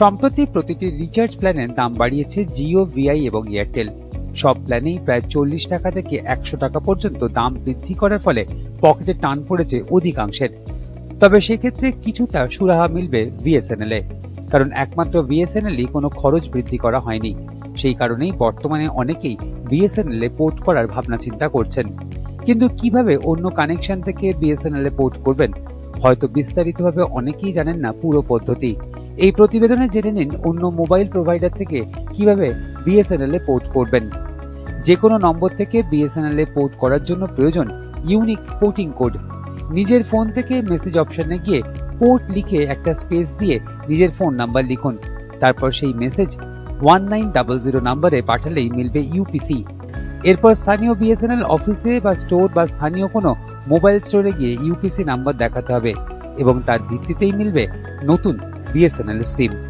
সম্প্রতি প্রতিটি রিচার্জ প্ল্যানের দাম বাড়িয়েছে জিও, ভিআই এবং এয়ারটেল। সব প্ল্যানেই প্রায় চল্লিশ টাকা থেকে একশো টাকা পর্যন্ত দাম বৃদ্ধি করার ফলে পকেটে টান পড়েছে অধিকাংশের। তবে সেক্ষেত্রে কিছুটা সুরাহা মিলবে বিএসএনএল এ কারণ একমাত্র বিএসএনএলই কোনো খরচ বৃদ্ধি করা হয়নি। সেই কারণেই বর্তমানে অনেকেই বিএসএনএল এ পোর্ট করার ভাবনা চিন্তা করছেন। কিন্তু কীভাবে অন্য কানেকশন থেকে বিএসএনএল এ পোর্ট করবেন? হয়তো বিস্তারিতভাবে অনেকেই জানেন না পুরো পদ্ধতি। এই প্রতিবেদনে জেনে নিন অন্য মোবাইল প্রোভাইডার থেকে কীভাবে বিএসএনএল এ পোর্ট করবেন। যে কোনো নম্বর থেকে বিএসএনএল এ পোর্ট করার জন্য প্রয়োজন ইউনিক পোর্টিং কোড। নিজের ফোন থেকে মেসেজ অপশনে গিয়ে পোর্ট লিখে একটা স্পেস দিয়ে নিজের ফোন নাম্বার লিখুন। তারপর সেই message one nine double zero নাম্বারে পাঠালেই মিলবে ইউপিসি। এরপর স্থানীয় বিএসএনএল অফিসে বা স্টোর বা স্থানীয় কোনো মোবাইল স্টোরে গিয়ে ইউপিসি নাম্বার দেখাতে হবে এবং তার ভিত্তিতেই মিলবে নতুন বিএসএনএল সিম